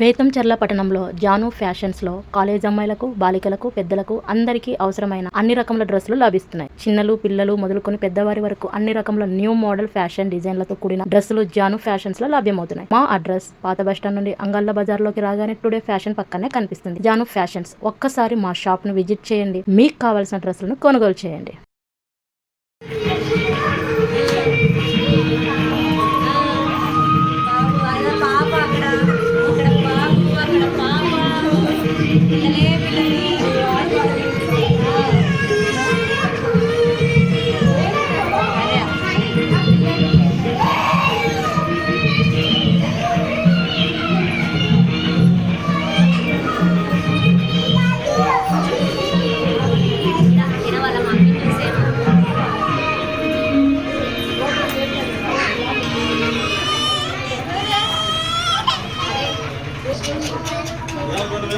బేతంచెర్ల పట్టణంలో జాను ఫ్యాషన్స్లో కాలేజ్ అమ్మాయిలకు బాలికలకు పెద్దలకు అందరికీ అవసరమైన అన్ని రకముల డ్రెస్సులు లభిస్తున్నాయి. చిన్నలు పిల్లలు మొదలుకొని పెద్దవారి వరకు అన్ని రకముల న్యూ మోడల్ ఫ్యాషన్ డిజైన్లతో కూడిన డ్రెస్సులు జాను ఫ్యాషన్స్లో లభ్యమవుతున్నాయి. మా అడ్రస్ పాత బస్టాండ్ నుండి అంగళ్ళ బజార్లోకి రాగానే టుడే ఫ్యాషన్ పక్కనే కనిపిస్తుంది. జాను ఫ్యాషన్స్ ఒక్కసారి మా షాప్ను విజిట్ చేయండి. మీకు కావాల్సిన డ్రెస్సులను కొనుగోలు చేయండి.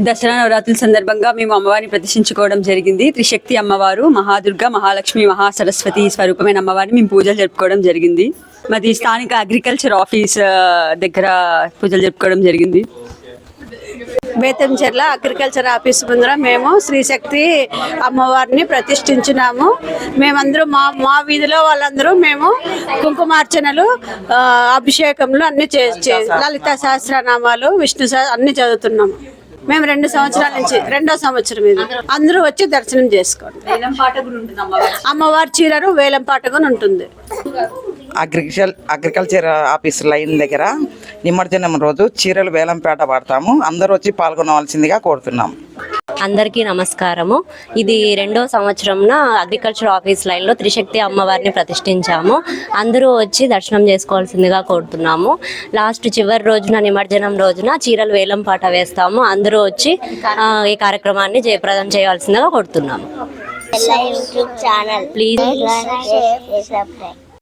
దసరా నవరాత్రుల సందర్భంగా మేము అమ్మవారిని ప్రదర్శించుకోవడం జరిగింది. త్రిశక్తి అమ్మవారు మహాదుర్గ మహాలక్ష్మి మహాసరస్వతి స్వరూపమైన అమ్మవారిని మేము పూజలు జరుపుకోవడం జరిగింది. మాది స్థానిక అగ్రికల్చర్ ఆఫీస్ దగ్గర పూజలు జరుపుకోవడం జరిగింది. బేతంచెర్ల అగ్రికల్చర్ ఆఫీస్ ముందర మేము శ్రీశక్తి అమ్మవారిని ప్రతిష్ఠించినాము. మేమందరూ మా మా వీధిలో వాళ్ళందరూ మేము కుంకుమార్చనలు ఆ, అభిషేకములు అన్ని లలిత సహస్రనామాలు విష్ణు సహ- అన్ని చదువుతున్నాము. మేము రెండు సంవత్సరాల నుంచి రెండో సంవత్సరం ఇది. అందరూ వచ్చి దర్శనం చేసుకోండి. అమ్మవారి చీరలు వేలం పాటగా ఉంటుంది. అగ్రికల్చర్ అగ్రికల్చర్ ఆఫీస్ లైన్ దగ్గర నిమజ్జనం రోజు చీరలు వేలంపేట వాడతాము అందరూ వచ్చి పాల్గొనవలసిందిగా కోరుతున్నాం. అందరికీ నమస్కారము. ఇది రెండో సంవత్సరంన అగ్రికల్చర్ ఆఫీస్ లైన్లో త్రిశక్తి అమ్మవారిని ప్రతిష్ఠించాము. అందరూ వచ్చి దర్శనం చేసుకోవాల్సిందిగా కోరుతున్నాము. లాస్ట్ చివరి రోజున నిమజ్జనం రోజున చీరలు వేలం పాట వేస్తాము. అందరూ వచ్చి ఈ కార్యక్రమాన్ని జయప్రదం చేయాల్సిందిగా కోరుతున్నాము. YouTube channel please